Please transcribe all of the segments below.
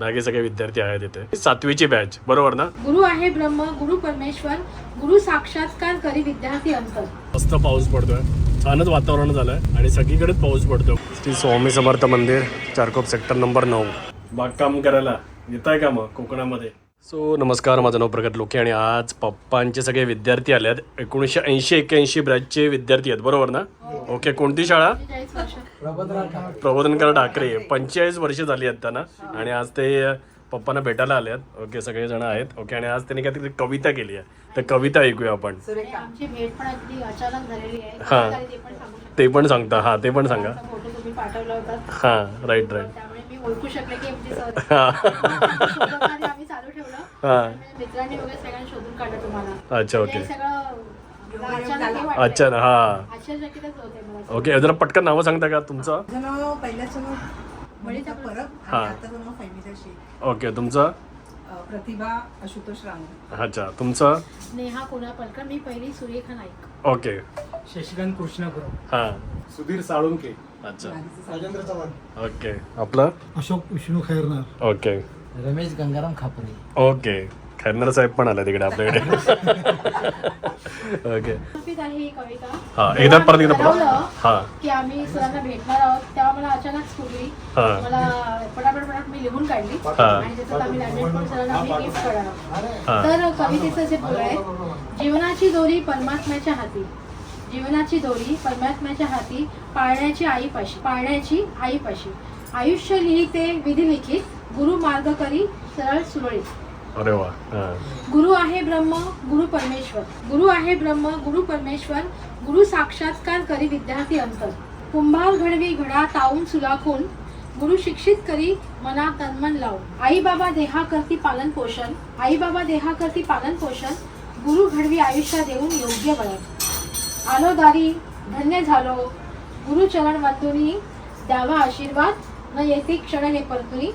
बाकी सगळे विद्यार्थी आहेत इथे. सातवीची बॅच बरोबर ना? गुरु आहे ब्रह्म गुरु परमेश्वर गुरु साक्षात्कार करी विद्यार्थी अंतर मस्त पाऊस पडतोय. छानच वातावरण झालंय आणि सगळीकडेच पाऊस पडतो श्री स्वामी समर्थ मंदिर चारकोप सेक्टर नंबर नऊ. बागकाम करायला येत आहे का मग कोकणामध्ये? सो नमस्कार माझं नाव प्रगत लोके आणि आज पप्पांचे सगळे विद्यार्थी आले आहेत एकोणीसशे ऐंशी एक्क्याऐंशी ब्रॅचचे विद्यार्थी आहेत बरोबर ना? ओके कोणती शाळा? प्रबोधनकर ठाकरे. पंचेचाळीस वर्ष झाली आहेत त्यांना आणि आज ते पप्पांना भेटायला आले आहेत ओके सगळेजण आहेत. ओके आणि आज त्यांनी काहीतरी कविता केली आहे. तर कविता ऐकूया आपण. हा. ते पण सांगता. हां ते पण सांगा. हां राईट राईट हां. मित्रांनी वगैरे सगळ्यांनी शोधून काढलं तुम्हाला. अच्छा हे ओके. सगळं वाटलं. अच्छा ना हां आश्चर्यचकितच होते मला. ओके जरा पटकन नावं सांगता का तुमचं? माझं नाव पहिल्याचं नाव वनिता वनिता परब हा. आणि आताचं नाव फैमिता शेख. ओके तुमचं? अ, प्रतिभा आशुतोष रांग अच्छा तुमचं? नेहा कोणापलकर मी पहिली सुरेखा नाईक. ओके. शशिकांत कृष्णापुरम हां. सुधीर साळुंके. अच्छा. राजेंद्र चव्हाण ओके. आपलं अशोक विष्णू खैरनार. ओके. रमेश गंगाराम खापरे. ओके. खैरनार साहेब पण आले तिकडे आपल्याकडे. ओके. आहे ही कविता. हा एकदा परत एकदा ठरवलं हा. की आम्ही सरांना भेटणार आहोत. तेव्हा मला अचानक हा. मला पटापट पटापट मी लिहून काढली. हा. आणि त्याच्यात आम्ही लॅमिनेट पण सरांना मी गिफ्ट करणार आहोत. हा. तर कवितेचं जे बोल आहे जीवनाची दोरी परमात्म्याच्या हाती. जीवनाची दोरी परमात्म्याच्या हाती पाळण्याची आईपाशी पाळण्याची आईपाशी. आयुष्य लिहिते विधी लिखित गुरु मार्ग करी सरळ सुरळीत. अरे वा गुरु आहे ब्रह्म गुरु परमेश्वर. गुरु आहे ब्रह्म गुरु परमेश्वर. गुरु साक्षात्कार करी विद्यार्थी अंतर कुंभार घडवी घडा ताऊन सुलाखून गुरु शिक्षित करी मना तन्मन लावून. आई बाबा देहा करती पालन पोषण. आई बाबा देहा करती पालन पोषण. गुरु घडवी आयुष्य देऊन योग्य वळण. आलो दारी धन्य झालो. गुरु चरण वंदुनी द्यावा आशीर्वाद. न येती क्षण हे परतुनी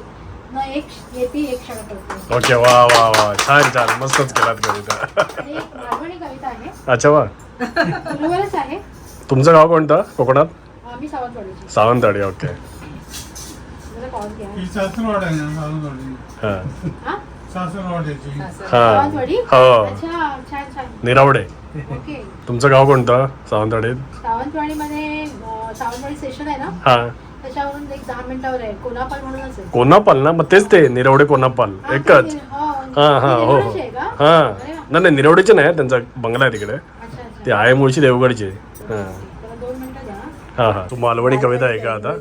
एक येती एक ओके वा वा वा. छान छान. मस्तच केलात कविता. आणि एक मालवणी कविता आहे. अच्छा वा. आहे. तुमचं गाव कोणतं? कोकणात? सावंतवाडीची. सावंतवाडी ओके. जरा कॉल घ्या. ही सासरवाड आहे ना सासरवाडी? हा. हा? सासरवाड्याची हा. सावंतवाडी? हो. अच्छा छान छान. निरावडे. ओके. तुमचं गाव कोणतं? सावंतवाडीत? सावंतवाडीमध्ये अं, सावंतवाडी स्टेशन आहे ना? हा. त्याच्यावरून एक दहा मिनिटावर आहे. कोल्हापूर म्हणूनच आहे. कोनापाल ना? मग तेच ते निरवडे कोनापाल. हा, एकच. ते- हो. हा हा ते हो. हो निरोडीचे आहे का? हा. अरे वा. नाही नाही निरवडेचे नाही त्यांचा बंगला आहे तिकडे. अच्छा अच्छा. ते आहे मुळशी देवगडचे. हा. जरा दोन मिनिटं द्या. हा हा. तू मालवणी कविता आहे का आता?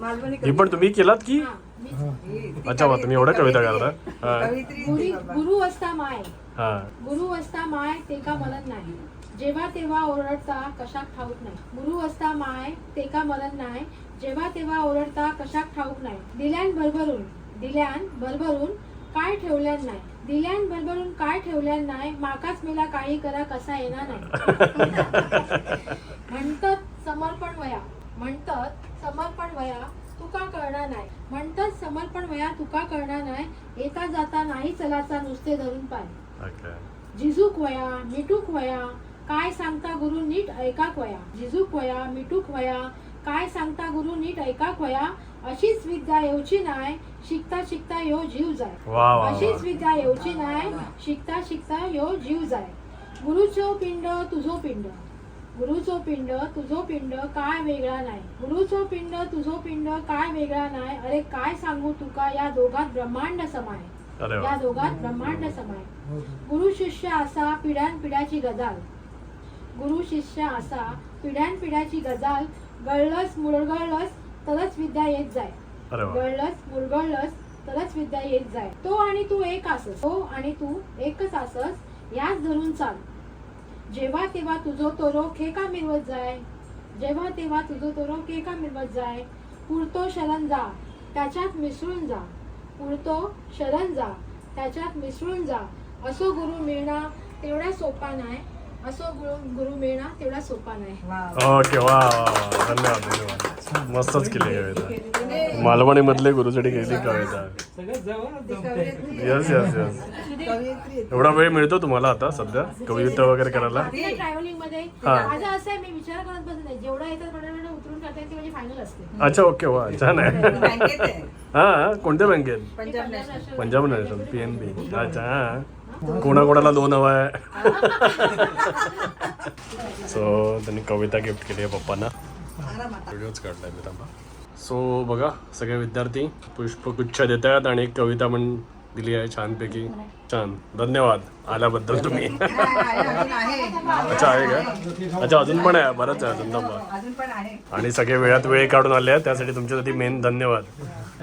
मालवणी ही पण तुम्ही केलात की? हा, मी- अच्छा वा तुम्ही एवढ्या कविता करता? हा. कवित्री गुरु गुरु असता माय. हा. गुरु असता माय ते का मरण नाही. जेव्हा तेव्हा ओरडता कशाक ठाऊक नाही. गुरु असता माय ते का मरण नाही. जेव्हा तेव्हा ओरडता कशाक ठाऊक नाही. दिल्यान भरभरून दिल्यान भरभरून काय ठेवल्यान नाही. दिल्यान भरभरून काय ठेवल्यान नाही माकाच मेला काही करा कसा येणार नाही. म्हणतात समर्पण वया. म्हणतात समर्पण वया तुका कळणार नाही. म्हणतात समर्पण वया तुका कळणार नाही. येता जाता नाही चलाचा नुसते धरून पाय. जिजूक वया मिटूक वया काय सांगता गुरु नीट ऐकाक वया. जिजूक वया मिटूक वया काय सांगता गुरु नीट ऐकाक वया अशीच विद्या येऊची नाय शिकता शिकता यो जीव जाय. वा वा वा. अशीच विद्या येऊची नाय शिकता शिकता यो जीव जाय. गुरुचो पिंड तुझो पिंड. गुरुचो पिंड तुझो पिंड काय वेगळा नाही गुरुचो पिंड तुझो पिंड काय वेगळा नाही अरे काय सांगू तुका या दोघात ब्रह्मांड समाय. अरे वा. या दोघात ब्रह्मांड समाय. गुरु शिष्य असा पिढ्यान पिढ्याची गजाल. गुरु शिष्य असा पिढ्यान पिढ्याची गजाल गळलस मुरगळलस तरच विद्या येत जाय. अरे वा. गळलस मुरगळलस तरच विद्या येत जाय. तो आणि तू एक असस. तो आणि तू एकच असस. याच धरून चाल. जेव्हा तेव्हा तुझो तो रोग हे का मिरवत जाय. जेव्हा तेव्हा तुझो तो रोग हे का मिरवत जाय. पुरतो शरण जा. त्याच्यात मिसळून जा. पुरतो शरण जा. त्याच्यात मिसळून जा. असो गुरु मिळणं तेवढा सोपा नाही असो गुरु गुरु मिळणं तेवढा सोपा नाही. वा. ओके वा वा वा. धन्यवाद धन्यवाद. मस्तच केली कविता. मालवणी मधले गुरुसाठी केली कविता. सगळं जवळच ती जमते कवयित्री. Yes yes yes. एवढा वेळ मिळतो तुम्हाला आता सध्या कविता वगैरे करायला? ट्रॅव्हलिंगमध्ये हा. माझं असं आहे मी विचार करत बसत नाही. जेवढा येतात थोड्या वेळ उतरून टाकायची माझी फायनल असते. अच्छा ओके वा छान आहे. बँकेत आहे. हा कोणत्या बँकेत? Punjab National. Punjab National P N B अच्छा हा. कोणाकोणाला दोन हवा आहे. सो त्यांनी कविता गिफ्ट केली आहे पप्पांना. व्हिडिओच काढलाय मी थांबा. सो बघा सगळे विद्यार्थी पुष्पगुच्छ देत आहेत आणि एक कविता पण दिली आहे छानपैकी. छान. धन्यवाद आल्याबद्दल तुम्ही. अच्छा आहे का? अच्छा अजून पण आहे. बरंच आहे अजून आहे. आणि सगळे वेळात वेळ काढून आले आहेत त्यासाठी तुमच्यासाठी मेन धन्यवाद.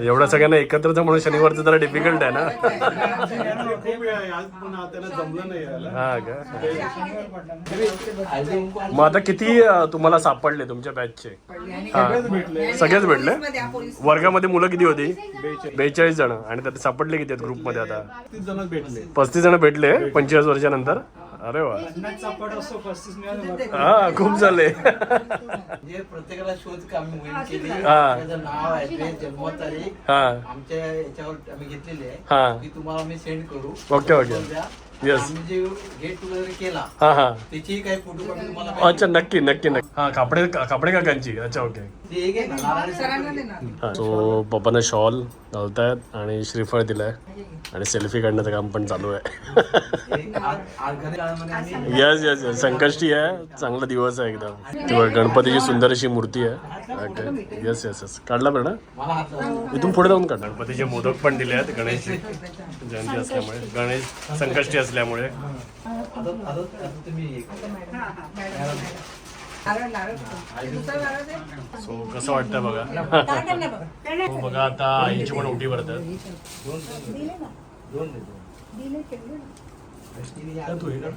एवढ्या सगळ्यांना एकत्रच म्हणून शनिवारचं जरा डिफिकल्ट आहे ना? खूप वेळ आहे. आज पण त्यांना जमलं नाही यायला. हा का? मग आता किती तुम्हाला सापडले तुमच्या बॅचचे हा. सगळेच भेटले. वर्गामध्ये मुलं किती होती? बेचाळीस. जण. आणि त्यात सापडले किती आहेत ग्रुपमध्ये आता? तीस जण भेटले. पस्तीस जण भेटले पंचेचाळीस वर्षानंतर. अरे वा. हा खूप झाले. म्हणजे प्रत्येकाला शोध कामी मोहीम केली? हा. त्याचं नाव ऍड्रेस जन्मतारीख हा. आमच्या याच्यावर आम्ही घेतलेली आहे. हा. ती तुम्हाला आम्ही सेंड करू. Okay, okay. द्या. Yes. आम्ही जे गेट टुगेदर केला हा हा. त्याची काही फोटो कॉपी तुम्हाला अच्छा नक्की नक्की नक्की. हा कापडे कापडे काकांची. अच्छा ओके ते एक आहे ना नारळी सरांना देणार. सो पप्पानं शॉल घालतायत आणि श्रीफळ दिलंय. आणि सेल्फी काढण्याचं काम पण चालू आहे. यस यस यस संकष्टी आहे. चांगला दिवस आहे एकदम. तेव्हा गणपतीची सुंदर अशी मूर्ती आहे. ओके यस यस यस काढला बरं ना? मला हात लावून इथून पुढे जाऊन काढ. गणपतीचे मोदक पण दिले आहेत गणेश जयंती असल्यामुळे. गणेश संकष्टी असल्यामुळे. सो कसं वाटतं बघा. हो बघा आता आईची पण ओटी भरतात का तू हे कर?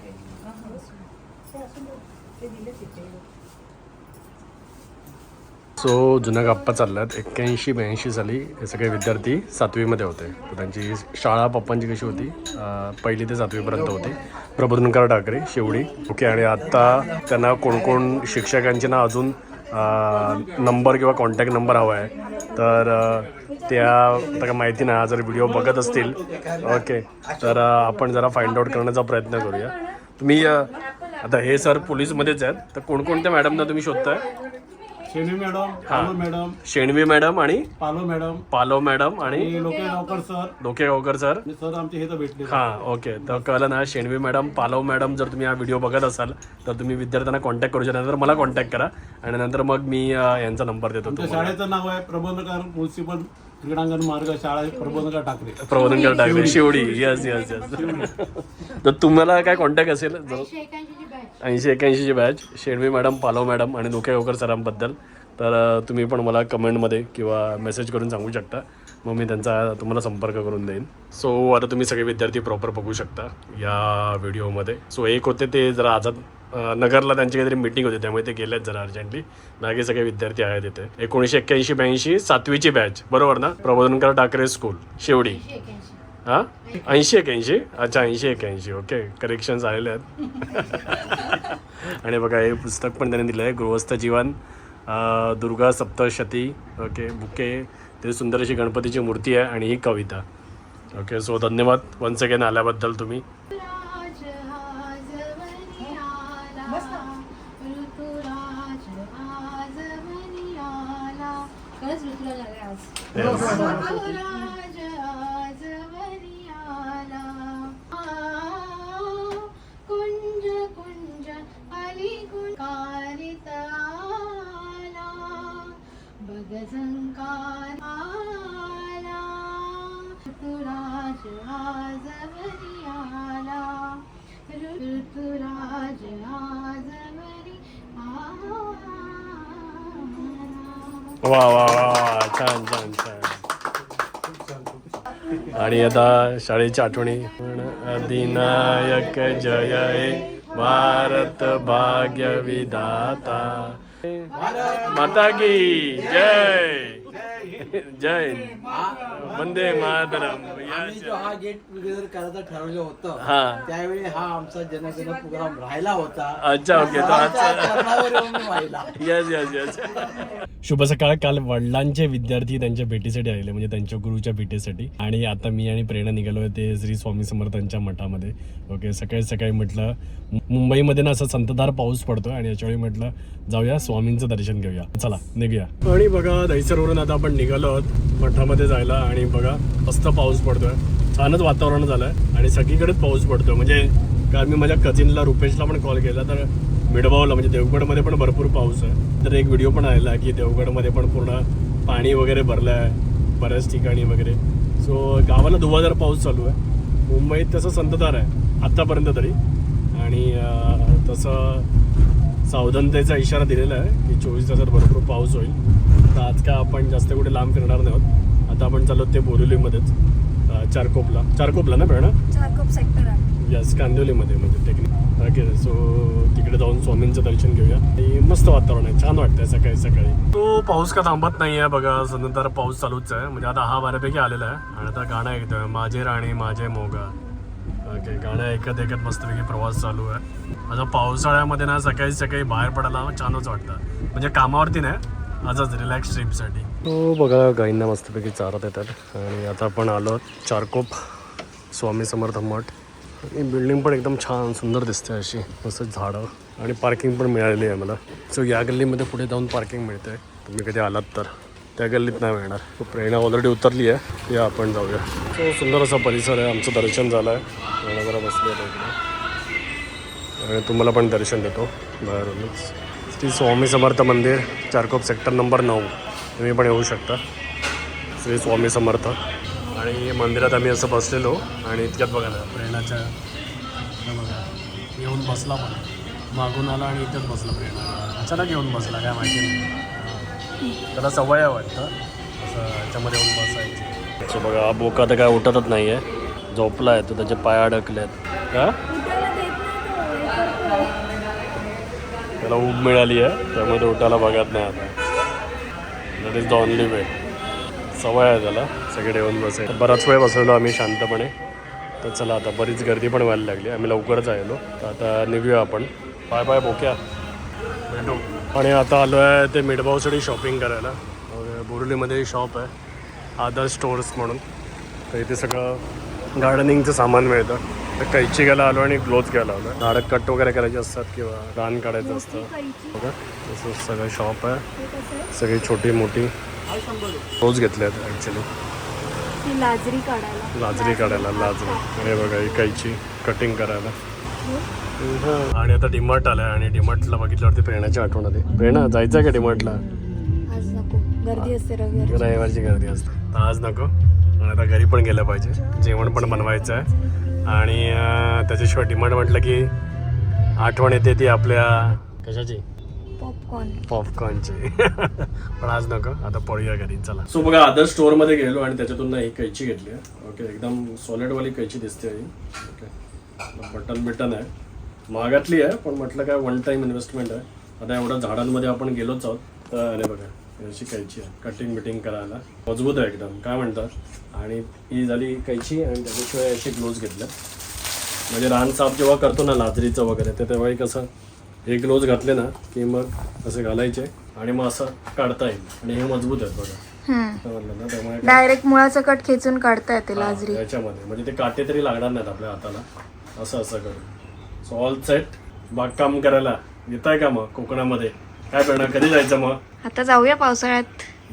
सो जुन्या गप्पा चालल्यात. एक्क्याऐंशी ब्याऐंशी साली हे सगळे विद्यार्थी सातवीमध्ये होते. तर त्यांची शाळा पप्पांची कशी होती? पहिली ते सातवीपर्यंत होती. प्रबोधनकार ठाकरे शेवडी. ओके आणि आत्ता त्यांना कोण कोण शिक्षकांचे ना अजून नंबर किंवा कॉन्टॅक्ट नंबर हवा आहे. तर त्या काय माहिती नाही. जर व्हिडिओ बघत असतील ओके. तर आपण जरा फाइंड आउट करण्याचा प्रयत्न करूया. तुम्ही आता हे सर पोलीसमध्येच आहेत. तर कोणकोणत्या मॅडमना तुम्ही शोधताय? Sheni madam Palo madam Shenvi madam आणि पालो मॅडम. पालव मॅडम आणि हे लोके गावकर सर. डोके गावकर सर. आणि सर आमचे हे तर भेटले. हा ओके. तर कळलं ना शेणवी मॅडम पालव मॅडम जर तुम्ही हा व्हिडिओ बघत असाल तर तुम्ही विद्यार्थ्यांना कॉन्टॅक्ट करू शकता. नंतर मला कॉन्टॅक्ट करा. आणि नंतर मग मी अं, यांचा नंबर देतो आमच्या तुम्हाला. शाळेचं नाव आहे प्रबंधकार म्युन्सिपल क्रीडांगण मार्ग शाळा आहे प्रबंधकार ठाकरे. प्रबोधनकर टाकले शिवडी यस यस यस तर तुम्हाला काय कॉन्टॅक्ट असेल? जर ऐंशी एक्याऐंशीची batch Shenvi madam Palav madam आणि डोके गावकर सरांबद्दल. तर तुम्ही पण मला कमेंटमध्ये किंवा मेसेज करून सांगू शकता. मग मी त्यांचा तुम्हाला संपर्क करून देईन. सो आता तुम्ही सगळे विद्यार्थी प्रॉपर बघू शकता या व्हिडिओमध्ये सो एक होते ते जरा आझाद नगरला त्यांची काहीतरी मिटिंग होती त्यामुळे ते गेलेत जरा अर्जंटली बाकी सगळे विद्यार्थी आहेत इथे. एकोणीसशे एक्क्याऐंशी ब्याऐंशी सातवीची बॅच बरोबर ना? प्रबोधनकर टाकरे स्कूल शेवडी. हा? ऐंशी एक्याऐंशी अच्छा ऐंशी एक्याऐंशी ओके करेक्शन्स आलेले आहेत. आणि बघा हे पुस्तक पण त्यांनी दिलं आहे गृहस्थ जीवन दुर्गा सप्तशती. Okay bouquet. ते सुंदर अशी गणपतीची मूर्ती आहे आणि ही कविता. ओके सो धन्यवाद वन्स अगेन आल्याबद्दल तुम्ही. ऋतुराज. गजंकार आला. ऋतुराज आजवरी आला. ऋतुराज आजवरी आला. वा वा वा छान छान छान. आणि आता शाळेच्या आठवणी. अधिनायक जय भारत भाग्य विधाता माता की जय जय वंदे मातरम. आम्ही जो हा गेट टुगेदर करायचं ठरवलं होतं हा. त्यावेळी हा आमचा जनगण प्रोग्राम राहिला होता. अच्छा ओके चरणावर येऊन येस येस येस शुभ सकाळ. काल वडिलांचे विद्यार्थी त्यांच्या भेटीसाठी आलेले म्हणजे त्यांच्या गुरुच्या भेटीसाठी. आणि आता मी आणि प्रेरणा निघालो ते श्री स्वामी समर्थांच्या मठामध्ये. ओके सकाळी सकाळी म्हटलं मु- मुंबईमध्ये ना असं संतधार पाऊस पडतो आणि याच्यावेळी म्हटलं जाऊया स्वामींचं दर्शन घेऊया. चला निघूया. आणि बघा दहिसरवरून आता आपण निघालो आहोत मठामध्ये जायला आणि बघा मस्त पाऊस पडतोय. छानच वातावरण झालं आहे आणि सगळीकडेच पाऊस पडतोय. म्हणजे काल मी माझ्या कझिनला रुपेशला पण कॉल केला तर मिडबावला म्हणजे देवगडमध्ये पण भरपूर पाऊस आहे. तर एक व्हिडिओ पण आलेला की देवगडमध्ये पण पूर्ण पाणी वगैरे भरलं आहे बऱ्याच ठिकाणी वगैरे. सो गावाला धुवाधार पाऊस चालू आहे. मुंबईत तसं संतधार आहे आत्तापर्यंत तरी. आणि तसं सावधानतेचा इशारा दिलेला आहे की चोवीस तासात भरपूर पाऊस होईल. तर आज काय आपण जास्त कुठे लांब फिरणार नाही आहोत. आता आपण चाललो ते बोरिवलीमध्येच. चारकोपला. चारकोपला ना प्रेरणा चारकोप सेक्टर आहे. यस कांदिवलीमध्ये म्हणजे टेक्निक ओके सो तिकडे जाऊन स्वामींचं दर्शन घेऊया. आणि मस्त वातावरण आहे. छान वाटतंय सकाळी सकाळी. तो पाऊस का थांबत नाही आहे बघा. सनंतर पाऊस चालूच आहे. म्हणजे आता हा बऱ्यापैकी आलेला आहे. आणि आता गाणं ऐकतोय. माझे राणी माझे मोगा. ओके गाणं ऐकत ऐकत मस्तपैकी प्रवास चालू आहे. आता पावसाळ्यामध्ये ना सकाळी सकाळी बाहेर पडायला छानच वाटतं. म्हणजे कामावरती नाही आजच रिलॅक्स ट्रीपसाठी तो बघा गाईंना मस्तपैकी चारत येतात आणि आता आपण आलो चारकोप स्वामी समर्थ मठ. ही बिल्डिंग पण एकदम छान सुंदर दिसते अशी. मस्त झाडं. आणि पार्किंग पण मिळालेली आहे मला. सो या गल्लीमध्ये पुढे जाऊन पार्किंग मिळते तुम्ही कधी आलात तर. त्या गल्लीत नाही मिळणार. तो प्रेरणा ऑलरेडी उतरली आहे. या आपण जाऊया. तो सुंदर असा परिसर आहे. आमचं दर्शन झालं आहे जरा बसली आहे आणि तुम्हाला पण दर्शन देतो. बाहेरूनच श्री स्वामी समर्थ मंदिर चारकोप सेक्टर नंबर नऊ. तुम्ही पण येऊ शकता. श्री स्वामी समर्थ. आणि मंदिरात आम्ही असं बसलेलो आणि इतक्यात बघा ना प्रेरणाच्या बघा. येऊन बसला पण. मागून आला आणि इथेच बसला प्रेरणा अचानक येऊन बसला काय माहिती नाही. त्याला सवय आहे वाटतं. असं याच्यामध्ये येऊन बसायची. बघा बोका तर काय उठतच नाही आहे झोपला आहे तो त्याचे पाय अडकले आहेत का त्याला ऊब मिळाली आहे त्यामुळे तो उठायला बघत नाही आता. That is the only way सवय आहे त्याला सगळे येऊन बसाय बराच वेळ बसलेलो आम्ही शांतपणे. तर चला आता बरीच गर्दी पण व्हायला लागली आम्ही लवकरच आलेलो. तर आता निघूया आपण. बाय बाय बोक्या. भेटू आणि आता आलो आहे ते मिडबावसाठी शॉपिंग करायला. अं, बोरिवलीमध्ये शॉप आहे. आदर्श स्टोअर्स म्हणून. तर इथे सगळं गार्डनिंगचं सामान मिळतं. तर कैची घ्यायला आलो आणि ग्लोव्ज घ्यायला आलो. झाडं कट वगैरे करायचे असतात किंवा रान काढायचं असतं. बघा तसं सगळं शॉप आहे. सगळी छोटी मोठी. रोज घेतले आहेत ॲक्च्युली लाजरी काढायला. लाजरी काढायला लाजरी. हे बघा ही कैची कटिंग करायला. आणि आता डिमार्ट आलाय आणि डिमार्टला बघितल्यावरती प्रेरणाची आठवण आली. प्रेरणा जायचं का डिमार्टला? गर्दी असते रविवारची गर्दी असते. आज नको. आणि आता घरी पण गेलं पाहिजे. जेवण पण बनवायचं आहे. आणि त्याच्याशिवाय डिमांड म्हटलं की आठवण येते ती आपल्या कशाची? पॉपकॉर्न पॉपकॉर्नची पण आज नको आता पळूया घरी चला. सो बघा अदर स्टोअरमध्ये गेलो आणि त्याच्यातून ना एक कैची घेतली आहे. ओके एकदम सॉलिड वाली कैची दिसते ही. ओके बटन बिटन आहे. महागातली आहे पण म्हटलं काय वन टाइम इन्व्हेस्टमेंट आहे. आता एवढ्या झाडांमध्ये आपण गेलोच आहोत. तर अरे बघा. अशी कैची आहे? कटिंग बिटिंग करायला. मजबूत आहे एकदम. काय म्हणतात? आणि ही झाली कैची आणि त्याच्याशिवाय असे ग्लोव्ज घेतले म्हणजे रान साफ जेव्हा करतो ना लाजरीचं वगैरे तर तेव्हाही कसं हे ग्लोव्ज घातले ना की मग असे घालायचे आणि मग असं काढता येईल. आणि हे मजबूत आहेत बघा. त्यामुळे डायरेक्ट मुळाचं कट खेचून काढता येते लाजरी. याच्यामध्ये. म्हणजे ते काटे तरी लागणार नाहीत आपल्या हाताला. असं असं करून. सो ऑल सेट बागकाम करायला येत आहे का मग कोकणामध्ये? काय करणार कधी जायचं मग? आता जाऊया पावसाळ्यात.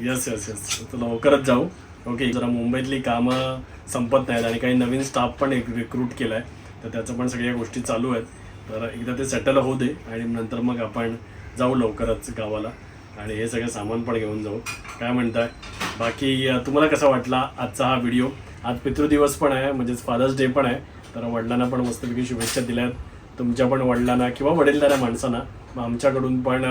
येस येस येस तर लवकरच जाऊ. ओके जरा मुंबईतली कामं संपत नाहीत आणि काही नवीन स्टाफ पण एक रिक्रूट केला आहे तर त्याचं पण सगळ्या गोष्टी चालू आहेत. तर एकदा ते सेटल होऊ दे आणि नंतर मग आपण जाऊ लवकरच गावाला आणि हे सगळं सामान पण घेऊन जाऊ. काय म्हणताय? बाकी तुम्हाला कसा वाटला आजचा हा व्हिडिओ आज पितृदिवस पण आहे म्हणजेच फादर्स डे पण आहे. तर वडिलांना पण मस्तपैकी शुभेच्छा दिल्यात. तुमच्या पण वडिलांना किंवा वडीलधाऱ्या माणसांना मग आमच्याकडून पण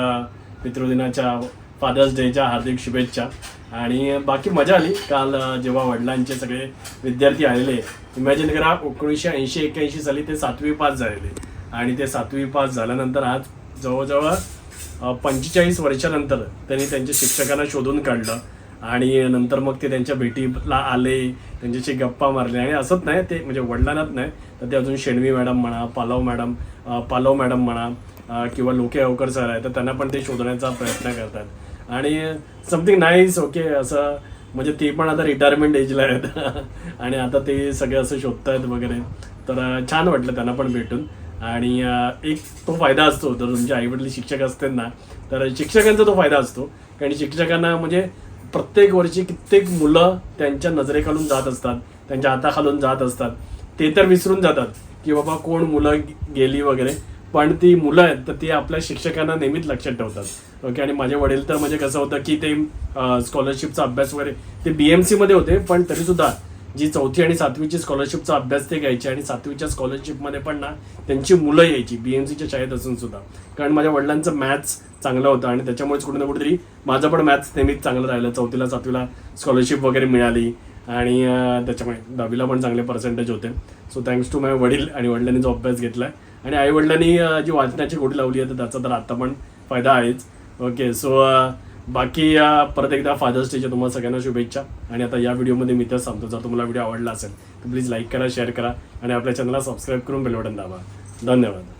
पितृदिनाच्या फादर्स डेच्या हार्दिक शुभेच्छा. आणि बाकी मजा आली. काल जेव्हा वडिलांचे सगळे विद्यार्थी आलेले इमॅजिन करा एकोणीसशे ऐंशी एक्क्याऐंशी साली ते सातवी पास झालेले. आणि ते सातवी पास झाल्यानंतर आज जवळजवळ पंचेचाळीस वर्षानंतर त्यांनी त्यांच्या शिक्षकांना शोधून काढलं. आणि नंतर मग ते त्यांच्या भेटीला आले त्यांच्याशी गप्पा मारले आणि असंच नाही ते म्हणजे वडिलांनाच नाही तर ते अजून शेणवी मॅडम म्हणा पालव मॅडम पालव मॅडम म्हणा किंवा लोके अवकर सर आहे तर त्यांना पण ते शोधण्याचा प्रयत्न करतात. आणि समथिंग नाईस ओके असं म्हणजे ते पण आता रिटायरमेंट एजला आहेत. आणि आता ते सगळे असं शोधतायत वगैरे. तर छान वाटलं त्यांना पण भेटून. आणि एक तो फायदा असतो जर तुमचे आईवडील शिक्षक असतील ना तर शिक्षकांचा तो फायदा असतो. कारण शिक्षकांना म्हणजे प्रत्येक वर्षी कित्येक मुलं त्यांच्या नजरेखालून जात असतात त्यांच्या हाताखालून जात असतात. ते तर विसरून जातात की बाबा कोण मुलं गेली वगैरे. पण ती मुलं आहेत तर ती आपल्या शिक्षकांना नेहमीच लक्षात ठेवतात. ओके आणि माझे वडील तर म्हणजे कसं होतं की ते स्कॉलरशिपचा अभ्यास वगैरे ते बी एम सीमध्ये होते पण तरी सुद्धा जी चौथी आणि सातवीची स्कॉलरशिपचा अभ्यास ते घ्यायचे आणि सातवीच्या स्कॉलरशिपमध्ये पण ना त्यांची मुलं यायची बी एम सीच्या शाळेत असून सुद्धा कारण माझ्या वडिलांचं मॅथ्स चांगलं होतं आणि त्याच्यामुळेच कुठे ना कुठेतरी माझं पण मॅथ्स नेहमीच चांगलं राहिलं. चौथीला सातवीला स्कॉलरशिप वगैरे मिळाली आणि त्याच्यामुळे दहावीला पण चांगले पर्सेंटेज होते. सो थँक्स टू माय वडील आणि वडिलांनी जो अभ्यास घेतलाय आणि आईवडिलांनी जी वाचनाची गोडी लावली आहे तर त्याचा तर आता पण फायदा आहेच. ओके सो बाकी परत एकदा फादर्स डेच्या तुम्हाला सगळ्यांना शुभेच्छा. आणि आता या व्हिडिओमध्ये मी तर सांगतो जर तुम्हाला व्हिडिओ आवडला असेल तर प्लीज लाईक करा शेअर करा आणि आपल्या चॅनलला सबस्क्राईब करून बेल बटन दाबा. धन्यवाद.